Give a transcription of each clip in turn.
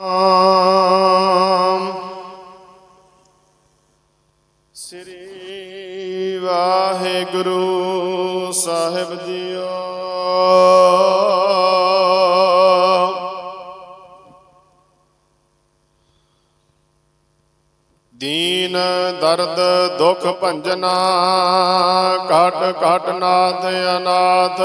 ਆਮ। ਸ੍ਰੀ ਵਾਹਿਗੁਰੂ ਸਾਹਿਬ JIO. ਦੀਨ ਦਰਦ ਦੁਖ ਭੰਜਨਾ ਘਟ ਘਟ ਨਾਥ ਅਨਾਥ।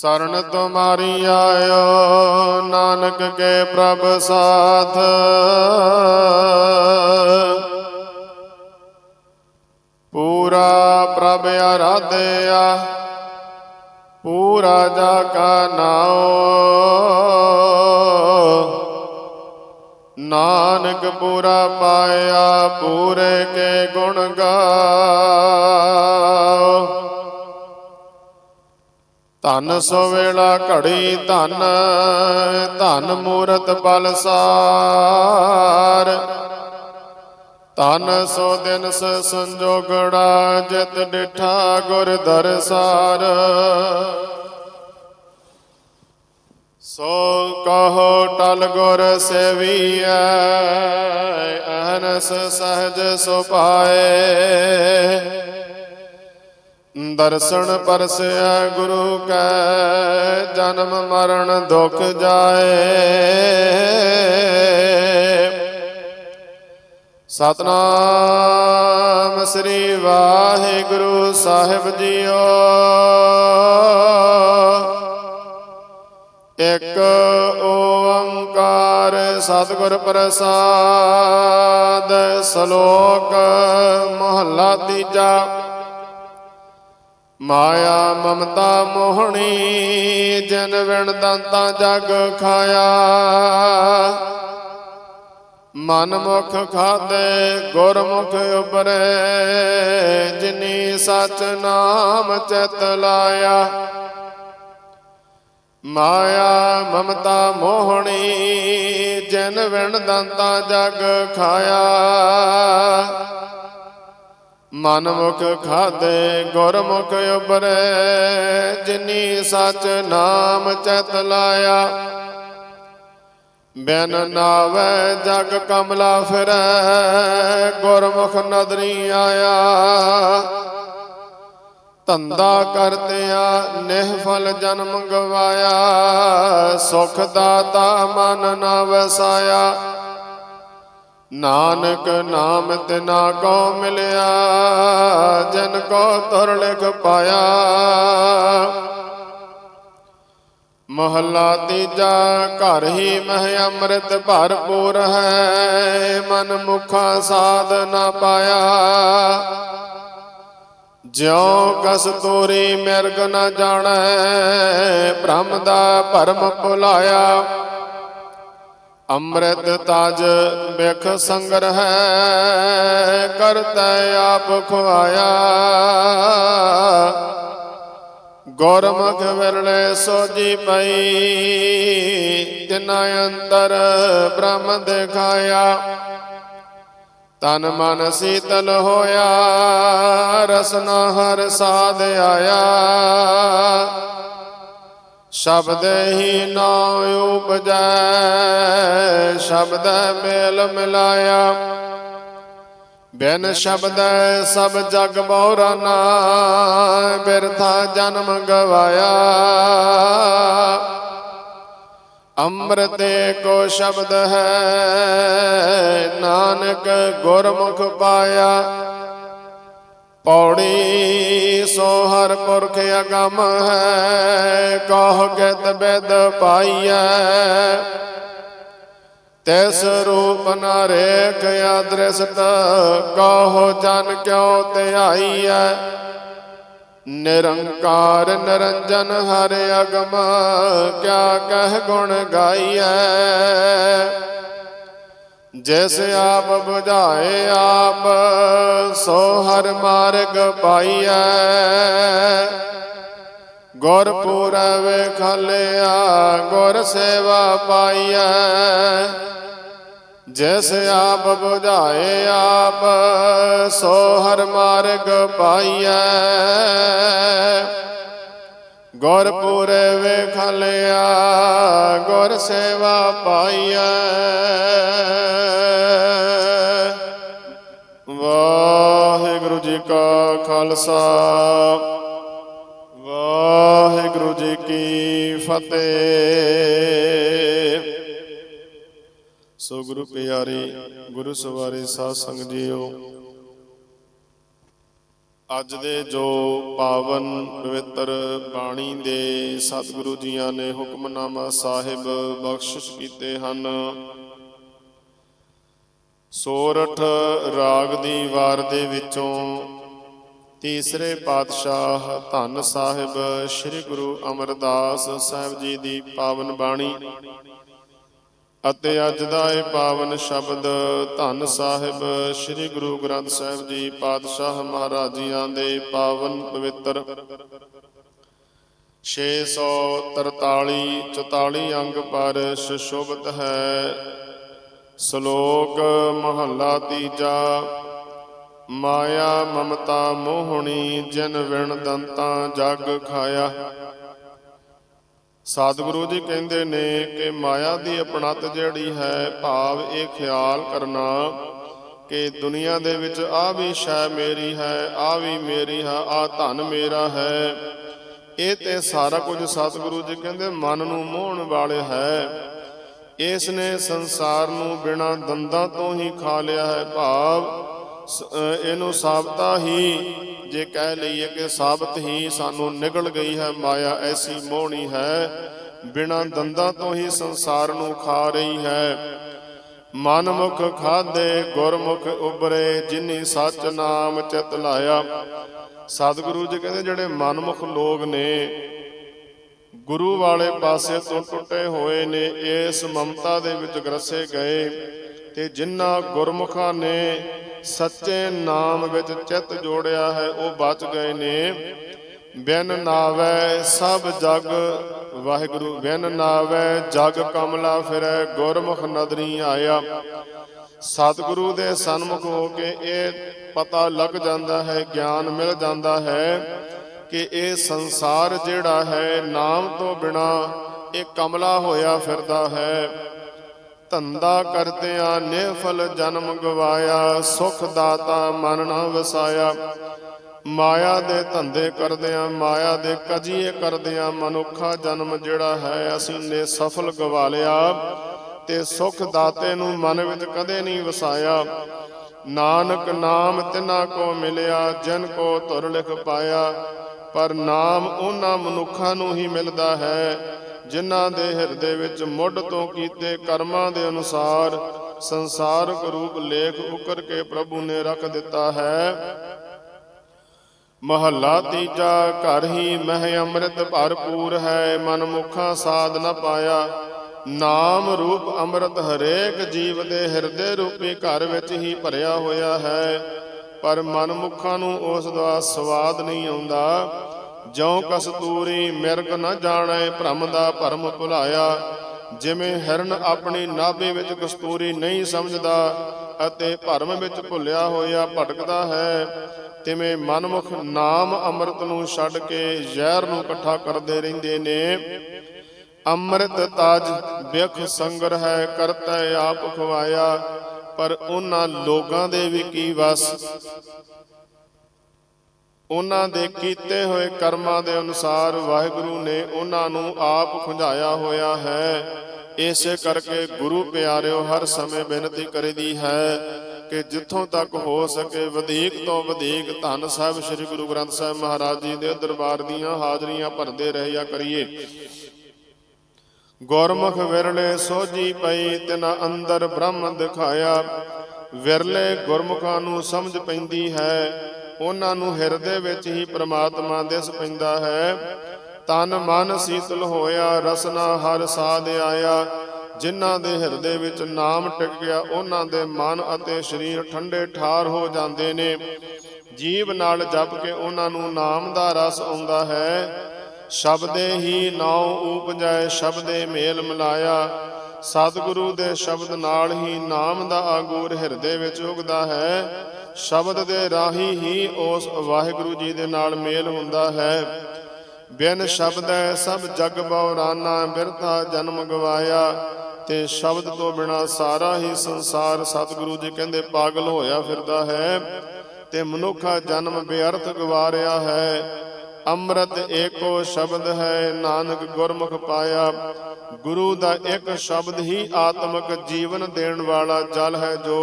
ਸਰਣ ਤੁਮਾਰੀ ਆਇਓ, ਨਾਨਕ ਕੇ ਪ੍ਰਭ ਸਾਥ। ਪੂਰਾ ਪ੍ਰਭ ਆਰਾਧਿਆ, ਪੂਰਾ ਜਾ ਕਾ ਨਾਉ। ਨਾਨਕ ਪੂਰਾ ਪਾਇਆ, ਪੂਰੇ ਕੇ ਗੁਣ ਗਾ ਧਨ ਸੋ ਵੇਲਾ ਘੜੀ ਧਨ ਧਨ ਮੂਰਤ ਬਲਸਾਰ ਧਨ ਸੋ ਦਿਨ ਸ ਸੰਜੋਗੜਾ ਜਿਤ ਡਿਠਾ ਗੁਰ ਦਰਸਾਰ। ਸੋ ਕਹੋ ਟਲ ਗੁਰ ਸੇਵੀਐ, ਅਹਨਸ ਸਹਜ ਸੁਪਾਏ ਦਰਸ਼ਨ ਪਰਸਿਆ ਗੁਰੂ ਕੈ, ਜਨਮ ਮਰਨ ਦੁਖ ਜਾਏ। ਸਤਨਾਮ ਸ੍ਰੀ ਵਾਹਿਗੁਰੂ ਸਾਹਿਬ ਜੀਓ। ਇੱਕ ਓੰਕਾਰ ਸਤਿਗੁਰ ਪ੍ਰਸਾਦ, ਸ਼ਲੋਕ ਮਹੱਲਾ ਤੀਜਾ। ਮਾਇਆ ਮਮਤਾ ਮੋਹਣੀ, ਜਨ ਵਿਣ ਦੰਤਾ ਜਗ ਖਾਇਆ। ਮਨ ਮੁਖ ਖਾਦੇ ਗੁਰਮੁਖ ਉਪਰੇ ਜਿਨੀ ਸਚ ਨਾਮ ਚਿਤ ਲਾਇਆ। ਮਾਇਆ ਮਮਤਾ ਮੋਹਣੀ, ਜਨ ਵਿਣ ਦੰਤਾ ਜਗ ਖਾਇਆ। ਮਨ ਮੁਖ ਖਾਦੇ, ਗੁਰਮੁਖ ਉਬਰੇ ਜਿਨੀ ਸਚ ਨਾਮ ਚਿਤ ਲਾਇਆ। ਬਿਨ ਨਾਵੇ ਜਗ ਕਮਲਾ ਫਿਰੈ, ਗੁਰਮੁਖ ਨਦਰੀ ਆਇਆ। ਧੰਦਾ ਕਰਤਿਆ, ਨਿਹਫਲ ਜਨਮ ਗਵਾਇਆ। ਸੁਖ ਦਾਤਾ ਮਨ ਨਾ ਵਸਾਇਆ। ਨਾਨਕ ਨਾਮ ਤਿਨਾ ਕੋ ਮਿਲਿਆ, ਜਨ ਕੋ ਤੁਰ ਲਿਖ ਪਾਇਆ। ਮਹੱਲਾ ਤੀਜਾ, ਘਰ ਹੀ ਮਹਿ ਅੰਮ੍ਰਿਤ ਭਰਪੂਰ ਹੈ, ਮਨ ਮੁਖਾ ਸਾਧ ਨਾ ਪਾਇਆ। ਜਿਉ ਕਸ ਤੋਰੀ ਮਿਰਗ ਨਾ ਜਾਣੈ, ਭ੍ਰਮ ਦਾ ਭਰਮ ਭੁਲਾਇਆ। ਅੰਮ੍ਰਿਤ ਤਜ ਬਿਖ ਸੰਗਰ ਹੈ, ਕਰਤੈ ਆਪ ਖੁਆਇਆ। ਗੁਰਮੁਖ ਵਿਰਲੇ ਸੋਜੀ ਪਈ, ਤਿਨਾ ਅੰਦਰ ਬ੍ਰਹਮ ਦਿਖਾਇਆ। ਤਨ ਮਨ ਸੀਤਲ ਹੋਇਆ, ਰਸਨਾ ਹਰ ਸਾਧ ਆਇਆ। ਸ਼ਬਦ ਹੀ ਨਾ ਉਪਜੈ, ਸ਼ਬਦ ਮੇਲ ਮਿਲਾਇਆ। ਬਿਨ ਸ਼ਬਦ ਸਭ ਜਗ ਬੋਰਾ ਬਿਰਥਾ ਜਨਮ ਗਵਾਇਆ। ਅੰਮ੍ਰਿਤ ਕੋ ਸ਼ਬਦ ਹੈ, ਨਾਨਕ ਗੁਰਮੁਖ ਪਾਇਆ। ਪੌੜੀ ਸੋ ਹਰ ਪੁਰਖ ਅਗਮ ਹੈ, ਕਹ ਗਤ ਬਿਦ ਪਾਈਐ। ਤਿਸ ਰੂਪ ਨ ਰੇਖ ਅਦ੍ਰਿਸ਼ਟ, ਕਹੋ ਜਨ ਕਿਉ ਧਿਆਈਐ। ਨਿਰੰਕਾਰ ਨਿਰੰਜਨ ਹਰਿ ਅਗਮ, ਕਿਆ ਕਹਿ ਗੁਣ ਗਾਈਐ। ਜਿਸ ਆਪ ਬੁਝਾਏ ਆਪ, ਸੋ ਹਰ ਮਾਰਗ ਪਾਈਐ। ਗੁਰ ਪੂਰੈ ਖਾਲਿਆ, ਗੁਰ ਸੇਵਾ ਪਾਈਐ। ਜਿਸ ਆਪ ਬੁਝਾਏ ਆਪ, ਸੋ ਹਰ ਮਾਰਗ ਪਾਈਐ। ਗੁਰਪੁਰੇ ਵੇਖਲਿਆ ਗੁਰ ਸੇਵਾ ਪਾਈਐ। ਕਾ ਖਾਲਸਾ। ਵਾਹਿਗੁਰੂ ਜੀ ਕੀ ਫਤਿਹ। ਸੋ ਗੁਰੂ ਪਿਆਰੇ, ਗੁਰੂ ਸਵਾਰੇ ਸਾਧ ਸੰਗਤ ਜੀਓ, ਅੱਜ ਦੇ ਜੋ ਪਾਵਨ ਪਵਿੱਤਰ ਬਾਣੀ ਦੇ ਸਤਿਗੁਰੂ ਜੀਆਂ ਨੇ ਹੁਕਮਨਾਮਾ ਸਾਹਿਬ ਬਖਸ਼ਿਸ਼ ਕੀਤੇ ਹਨ ਸੋਰਠ ਰਾਗ ਦੀ ਵਾਰ ਦੇ ਵਿੱਚੋਂ ਤੀਸਰੇ ਪਾਤਸ਼ਾਹ ਧੰਨ ਸਾਹਿਬ ਸ੍ਰੀ ਗੁਰੂ ਅਮਰਦਾਸ ਸਾਹਿਬ ਜੀ ਦੀ ਪਾਵਨ ਬਾਣੀ। ਅਤੇ ਅੱਜ ਦਾ ਇਹ ਪਾਵਨ ਸ਼ਬਦ ਧੰਨ ਸਾਹਿਬ ਸ੍ਰੀ ਗੁਰੂ ਗ੍ਰੰਥ ਸਾਹਿਬ ਜੀ ਪਾਤਸ਼ਾਹ ਮਹਾਰਾਜੀਆਂ ਦੇ ਪਾਵਨ ਪਵਿੱਤਰ। 643 44 ਅੰਗ ਪਰ ਸੁਸ਼ੋਭਿਤ ਹੈ। ਸ਼ਲੋਕ ਮਹੱਲਾ ਤੀਜਾ। ਮਾਇਆ ਮਮਤਾ ਮੋਹਣੀ, ਜਿਨ ਵਿਣ ਦੰਤਾਂ ਜਗ ਖਾਇਆ। ਸਤਿਗੁਰੂ ਜੀ ਕਹਿੰਦੇ ਨੇ ਕਿ ਮਾਇਆ ਦੀ ਅਪਣਤ ਜਿਹੜੀ ਹੈ, ਭਾਵ ਇਹ ਖਿਆਲ ਕਰਨਾ ਕਿ ਦੁਨੀਆ ਦੇ ਵਿੱਚ ਆ ਵੀ ਸ਼ੈ ਮੇਰੀ ਹੈ ਆ ਵੀ ਮੇਰੀ ਹੈ ਆ ਧਨ ਮੇਰਾ ਹੈ। ਇਹ ਤੇ ਸਾਰਾ ਕੁਝ ਸਤਿਗੁਰੂ ਜੀ ਕਹਿੰਦੇ ਮਨ ਨੂੰ ਮੋਹਣ ਵਾਲੇ ਹੈ। ਇਸ ਨੇ ਸੰਸਾਰ ਨੂੰ ਬਿਨਾਂ ਦੰਦਾਂ ਤੋਂ ਹੀ ਖਾ ਲਿਆ ਹੈ ਭਾਵ ਇਹਨੂੰ ਸਾਬਤਾ ਹੀ, ਜੇ ਕਹਿ ਲਈਏ ਕਿ ਸਾਬਤ ਹੀ ਸਾਨੂੰ ਨਿਕਲ ਗਈ ਹੈ, ਮਾਇਆ ਐਸੀ ਮੋਹਣੀ ਹੈ, ਬਿਨਾਂ ਦੰਦਾਂ ਤੋਂ ਹੀ ਸੰਸਾਰ ਨੂੰ ਖਾ ਰਹੀ ਹੈ। ਮਨਮੁਖ ਖਾਦੇ, ਗੁਰਮੁਖ ਉਬਰੇ ਜਿਨੀ ਸੱਚ ਨਾਮ ਚਿਤ ਲਾਇਆ। ਸਤਿਗੁਰੂ ਜੀ ਕਹਿੰਦੇ ਜਿਹੜੇ ਮਨਮੁਖ ਲੋਕ ਨੇ ਗੁਰੂ ਵਾਲੇ ਪਾਸੇ ਤੋਂ ਟੁੱਟੇ ਹੋਏ ਨੇ, ਇਸ ਮਮਤਾ ਦੇ ਵਿੱਚ ਗਰਸੇ ਗਏ। ਤੇ ਜਿਨ੍ਹਾਂ ਗੁਰਮੁਖਾਂ ਨੇ ਸੱਚੇ ਨਾਮ ਵਿੱਚ ਚਿੱਤ ਜੋੜਿਆ ਹੈ, ਉਹ ਬਚ ਗਏ ਨੇ। ਬਿਨ ਨਾਵੈ ਸਭ ਜਗ, ਵਾਹਿਗੁਰੂ, ਬਿਨ ਨਾਵੈ ਜਗ ਕਮਲਾ ਫਿਰੈ, ਗੁਰਮੁਖ ਨਦਰੀ ਆਇਆ। ਸਤਿਗੁਰੂ ਦੇ ਸਨਮੁਖ ਹੋ ਕੇ ਇਹ ਪਤਾ ਲੱਗ ਜਾਂਦਾ ਹੈ, ਗਿਆਨ ਮਿਲ ਜਾਂਦਾ ਹੈ। ਕਿ ਇਹ ਸੰਸਾਰ ਜਿਹੜਾ ਹੈ, ਨਾਮ ਤੋਂ ਬਿਨਾ ਇਹ ਕਮਲਾ ਹੋਇਆ ਫਿਰਦਾ ਹੈ। ਧੰਦਾ ਕਰਦਿਆਂ ਨਿਫਲ ਜਨਮ ਗਵਾਇਆ, ਸੁਖ ਦਾਤਾ ਮਨ ਨਾ ਵਸਾਇਆ। ਮਾਇਆ ਦੇ ਧੰਦੇ ਕਰਦਿਆਂ, ਮਾਇਆ ਦੇ ਕਜੀਏ ਕਰਦਿਆਂ ਮਨੁੱਖਾ ਜਨਮ ਜਿਹੜਾ ਹੈ, ਅਸੀਂ ਨੇ ਸਫਲ ਗਵਾ ਲਿਆ ਤੇ ਸੁਖ ਦਾਤੇ ਨੂੰ ਮਨ ਵਿੱਚ ਕਦੇ ਨਹੀਂ ਵਸਾਇਆ। ਨਾਨਕ ਨਾਮ ਤਿਨਾ ਕੋ ਮਿਲਿਆ, ਜਿਨ ਕੋ ਤੁਰ ਲਿਖ ਪਾਇਆ। ਪਰ ਨਾਮ ਉਹਨਾਂ ਮਨੁੱਖਾਂ ਨੂੰ ਹੀ ਮਿਲਦਾ ਹੈ, ਜਿਨ੍ਹਾਂ ਦੇ ਹਿਰਦੇ ਵਿੱਚ ਮੁੱਢ ਤੋਂ ਕੀਤੇ ਕਰਮਾਂ ਦੇ ਅਨੁਸਾਰ ਸੰਸਾਰਕ ਰੂਪ ਲੇਖ ਉਕਰ ਕੇ ਪ੍ਰਭੂ ਨੇ ਰੱਖ ਦਿੱਤਾ ਹੈ। ਮਹੱਲਾ ਤੀਜਾ, ਘਰ ਹੀ ਮਹਿ ਅੰਮ੍ਰਿਤ ਭਰਪੂਰ ਹੈ, ਮਨ ਮੁਖਾ ਸਾਧ ਨ ਪਾਇਆ। ਨਾਮ ਰੂਪ ਅੰਮ੍ਰਿਤ ਹਰੇਕ ਜੀਵ ਦੇ ਹਿਰਦੇ ਰੂਪੀ ਘਰ ਵਿੱਚ ਹੀ ਭਰਿਆ ਹੋਇਆ ਹੈ। ਪਰ ਮਨਮੁਖਾਂ ਨੂੰ ਉਸ ਦਾ ਸਵਾਦ ਨਹੀਂ ਆਉਂਦਾ। ਜਿਉ ਕਸਤੂਰੀ ਮਿਰਗ ਨ ਜਾਣੈ, ਭ੍ਰਮ ਦਾ ਭਰਮ ਭੁਲਾਇਆ। ਜਿਵੇਂ ਹਿਰਨ ਆਪਣੀ ਨਾਭੇ ਵਿੱਚ ਕਸਤੂਰੀ ਨਹੀਂ ਸਮਝਦਾ ਅਤੇ ਭਰਮ ਵਿੱਚ ਭੁੱਲਿਆ ਹੋਇਆ ਭਟਕਦਾ ਹੈ, ਤਿਵੇਂ ਮਨਮੁਖ ਨਾਮ ਅੰਮ੍ਰਿਤ ਨੂੰ ਛੱਡ ਕੇ ਜ਼ਹਿਰ ਨੂੰ ਇਕੱਠਾ ਕਰਦੇ ਰਹਿੰਦੇ ਨੇ। ਅੰਮ੍ਰਿਤ ਤਾਜ ਬਿਖ ਸੰਗਰ ਹੈ, ਕਰਤਾ ਆਪ ਖਵਾਇਆ। ਪਰ ਉਹਨਾਂ ਲੋਕਾਂ ਦੇ ਵੀ ਕੀ ਵਸ? ਉਹਨਾਂ ਦੇ ਕੀਤੇ ਹੋਏ ਕਰਮਾਂ ਦੇ ਅਨੁਸਾਰ ਵਾਹਿਗੁਰੂ ਨੇ ਉਹਨਾਂ ਨੂੰ ਆਪ ਖੁੰਝਾਇਆ ਹੋਇਆ ਹੈ। ਇਸੇ ਕਰਕੇ ਗੁਰੂ ਪਿਆਰਿਓ, ਹਰ ਸਮੇਂ ਬੇਨਤੀ ਕਰੀਦੀ ਹੈ ਕਿ ਜਿੱਥੋਂ ਤੱਕ ਹੋ ਸਕੇ ਵਧੇਕ ਤੋਂ ਵਧੇਕ ਧੰਨ ਸਾਹਿਬ, ਸ੍ਰੀ ਗੁਰੂ ਗ੍ਰੰਥ ਸਾਹਿਬ ਮਹਾਰਾਜ ਜੀ ਦੇ ਦਰਬਾਰ ਦੀਆਂ ਹਾਜ਼ਰੀਆਂ ਭਰਦੇ ਰਹਿਆ ਕਰੀਏ। ਗੁਰਮੁਖ ਵਿਰਲੇ ਸੋਜੀ ਪਈ, ਤਿਨਾ ਅੰਦਰ ਬ੍ਰਹਮ ਦਿਖਾਇਆ। ਵਿਰਲੇ ਗੁਰਮੁਖਾਂ ਨੂੰ ਸਮਝ ਪੈਂਦੀ ਹੈ। ਉਹਨਾਂ ਨੂੰ ਹਿਰਦੇ ਵਿੱਚ ਹੀ ਪ੍ਰਮਾਤਮਾ ਦਿਸ ਪੈਂਦਾ ਹੈ। ਤਨ ਮਨ ਸੀਤਲ ਹੋਇਆ, ਰਸਨਾ ਹਰ ਸਾਧ ਆਇਆ। ਜਿਨ੍ਹਾਂ ਦੇ ਹਿਰਦੇ ਵਿੱਚ ਨਾਮ ਟਿਕ ਗਿਆ ਉਹਨਾਂ ਦੇ ਮਨ ਅਤੇ ਸਰੀਰ ਠੰਡੇ ਠਾਰ ਹੋ ਜਾਂਦੇ ਨੇ। ਜੀਵ ਨਾਲ ਜਪ ਕੇ ਉਹਨਾਂ ਨੂੰ ਨਾਮ ਦਾ ਰਸ ਆਉਂਦਾ ਹੈ। ਸ਼ਬਦੇ ਹੀ ਨਾਉ ਊਪਜੈ ਸ਼ਬਦੇ ਮੇਲ ਮਿਲਾਇਆ। ਸਤਿਗੁਰੂ ਦੇ ਸ਼ਬਦ ਨਾਲ ਹੀ ਨਾਮ ਦਾ ਆਗੂਰ ਹਿਰਦੇ ਵਿੱਚ ਉਗਦਾ ਹੈ। ਸ਼ਬਦ ਦੇ ਰਾਹੀ ਹੀ ਉਸ ਵਾਹਿਗੁਰੂ ਜੀ ਦੇ ਨਾਲ ਮੇਲ ਹੁੰਦਾ ਹੈ। ਬਿਨ ਸ਼ਬਦ ਹੈ ਸਭ ਜਗ ਬਉਰਾਨਾ ਬਿਰਥਾ ਜਨਮ ਗਵਾਇਆ। ਤੇ ਸ਼ਬਦ ਤੋਂ ਬਿਨਾ ਸਾਰਾ ਹੀ ਸੰਸਾਰ ਸਤਿਗੁਰੂ ਜੀ ਕਹਿੰਦੇ ਪਾਗਲ ਹੋਇਆ ਫਿਰਦਾ ਹੈ। ਤੇ ਮਨੁੱਖਾ ਜਨਮ ਬੇਅਰਥ ਰਿਹਾ ਹੈ। ਅੰਮ੍ਰਿਤ ਏਕੋ ਸ਼ਬਦ ਹੈ, ਨਾਨਕ ਗੁਰਮੁਖ ਪਾਇਆ। ਗੁਰੂ ਦਾ ਇੱਕ ਸ਼ਬਦ ਹੀ ਆਤਮਿਕ ਜੀਵਨ ਦੇਣ ਵਾਲਾ ਜਲ ਹੈ, ਜੋ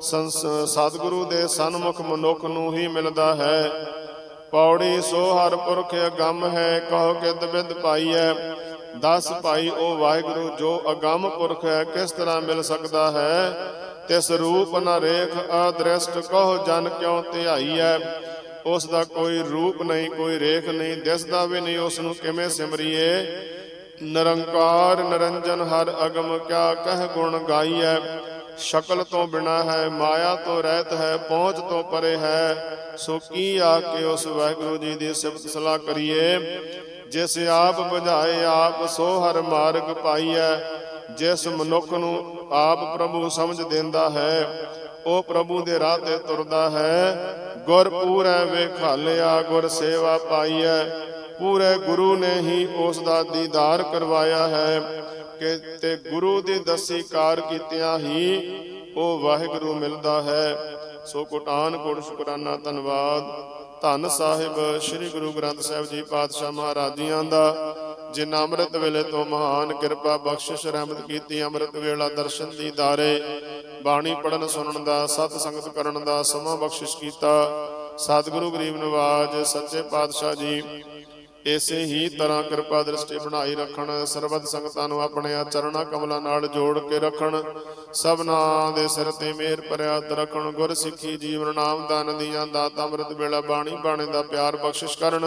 ਸਤਿਗੁਰੂ ਦੇ ਸਨਮੁਖ ਮਨੁੱਖ ਨੂੰ ਹੀ ਮਿਲਦਾ ਹੈ। ਪੌੜੀ ਸੋ ਹਰ ਪੁਰਖ ਅਗੰਮ ਹੈ, ਕਹੋ ਕਿਤ ਵਿਦ ਪਾਈਐ। ਦਸ ਭਾਈ ਉਹ ਵਾਹਿਗੁਰੂ, ਜੋ ਅਗੰਮ ਪੁਰਖ ਹੈ, ਕਿਸ ਤਰ੍ਹਾਂ ਮਿਲ ਸਕਦਾ ਹੈ? ਤਿਸ ਰੂਪ ਨ ਰੇਖ ਅਦ੍ਰਿਸ਼ਟ, ਕਹੋ ਜਨ ਕਿਉ ਧਿਆਈਐ? ਉਸ ਦਾ ਕੋਈ ਰੂਪ ਨਹੀਂ, ਕੋਈ ਰੇਖ ਨਹੀਂ, ਦਿਸਦਾ ਵੀ ਨਹੀਂ, ਉਸ ਨੂੰ ਕਿਵੇਂ ਸਿਮਰੀਏ? ਨਿਰੰਕਾਰ ਨਿਰੰਜਨ ਹਰ ਅਗਮ ਕਿਆ ਕਹਿ ਗੁਣ ਗਾਈਐ? ਸ਼ਕਲ ਤੋਂ ਬਿਨਾ ਹੈ, ਮਾਇਆ ਤੋਂ ਰਹਿਤ ਹੈ, ਪਹੁੰਚ ਤੋਂ ਪਰੇ ਹੈ। ਸੋ ਕੀ ਆ ਕੇ ਉਸ ਵਾਹਿਗੁਰੂ ਜੀ ਦੀ ਸਿਫਤ ਸਲਾਹ ਕਰੀਏ? ਜਿਸ ਆਪ ਬੁਝਾਏ ਆਪ, ਸੋ ਹਰ ਮਾਰਗ ਪਾਈਐ। ਜਿਸ ਮਨੁੱਖ ਨੂੰ ਆਪ ਪ੍ਰਭੂ ਸਮਝ ਦਿੰਦਾ ਹੈ ਉਹ ਪ੍ਰਭੂ ਦੇ ਰਾਹ ਤੇ ਤੁਰਦਾ ਹੈ। ਗੁਰ ਪੂਰੈ ਵੇਖਾਲਿਆ, ਗੁਰ ਸੇਵਾ ਪਾਈਐ। ਪੂਰੇ ਗੁਰੂ ਨੇ ਹੀ ਉਸ ਦਾ ਦੀਦਾਰ ਕਰਵਾਇਆ ਹੈ ਕਿ ਤੇ ਗੁਰੂ ਦੀ ਦਸੀ ਕਾਰ ਕੀਤਿਆਂ ਹੀ ਉਹ ਵਾਹਿਗੁਰੂ ਮਿਲਦਾ ਹੈ। ਸੋ ਕੋਟਾਨ, ਕੋਟ ਸ਼ੁਕਰਾਨਾ, ਧੰਨਵਾਦ। ਧੰਨ ਸਾਹਿਬ, ਸ੍ਰੀ ਗੁਰੂ ਗ੍ਰੰਥ ਸਾਹਿਬ ਜੀ ਪਾਤਸ਼ਾਹ ਮਹਾਰਾਜੀਆਂ ਦਾ ਜਿਨ ਅੰਮ੍ਰਿਤ ਵੇਲੇ ਤੋਂ ਮਹਾਨ ਕਿਰਪਾ ਬਖਸ਼ਿਸ਼ ਰਹਿਮਤ ਕੀਤੀ, ਅੰਮ੍ਰਿਤ ਵੇਲਾ ਦਰਸ਼ਨ ਦੀਦਾਰੇ। ਬਾਣੀ ਪੜਨ ਸੁਣਨ ਦਾ, ਸਤ ਸੰਗਤ ਕਰਨ ਦਾ, ਸਮਾਂ ਬਖਸ਼ਿਸ਼ ਕੀਤਾ। ਸਤਿਗੁਰੂ ਗਰੀਬ ਨਿਵਾਜ਼, ਸੱਚੇ ਪਾਤਸ਼ਾਹ ਜੀ, ਇਸੇ ਹੀ ਤਰ੍ਹਾਂ ਕਿਰਪਾ ਦ੍ਰਿਸ਼ਟੀ ਬਣਾਈ ਰੱਖਣ, ਸਰਬਤ ਸੰਗਤਾਂ ਨੂੰ ਆਪਣੇ ਆ ਚਰਣਾ ਕਮਲਾਂ ਨਾਲ ਜੋੜ ਕੇ ਰੱਖਣ, ਸਭਨਾ ਦੇ ਸਿਰ ਤੇ ਮਿਹਰ ਭਰਿਆ ਰੱਖਣ ਗੁਰ ਸਿੱਖੀ ਜੀਵਨ ਨਾਮ ਦਾਨ ਦੀਆਂ ਦਾਤ ਅੰਮ੍ਰਿਤ ਵੇਲਾ ਬਾਣੀ ਬਾਣੇ ਦਾ ਪਿਆਰ ਬਖਸ਼ਿਸ਼ ਕਰਨ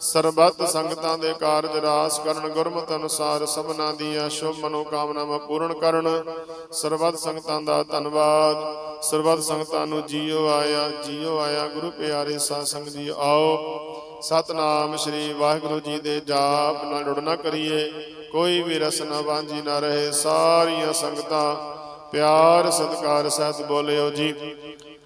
ਸਰਬੱਤ ਸੰਗਤਾਂ ਦੇ ਕਾਰਜ ਰਾਸ ਕਰਨ, ਗੁਰਮਤ ਅਨੁਸਾਰ ਸਭਨਾ ਦੀਆਂ ਸ਼ੁਭ ਮਨੋਕਾਮਨਾਵਾਂ ਪੂਰਨ ਕਰਨ। ਸਰਬੱਤ ਸੰਗਤਾਂ ਦਾ ਧੰਨਵਾਦ। ਸਰਬੱਤ ਸੰਗਤਾਂ ਨੂੰ ਜੀਓ ਆਇਆ ਜੀਓ ਆਇਆ। ਗੁਰੂ ਪਿਆਰੇ ਸਾਧ ਸੰਗ ਜੀ, ਆਓ। ਸਤਨਾਮ ਸ੍ਰੀ ਵਾਹਿਗੁਰੂ ਜੀ ਦੇ ਜਾਪ ਨਾਲ ਜੁੜਨਾ ਕਰੀਏ। ਕੋਈ ਵੀ ਰਸ ਨਾ ਵਾਂਝੀ ਨਾ ਰਹੇ ਸਾਰੀਆਂ ਸੰਗਤਾਂ। ਪਿਆਰ, ਸਤਿਕਾਰ, ਸਹਿਤ ਬੋਲਿਓ ਜੀ।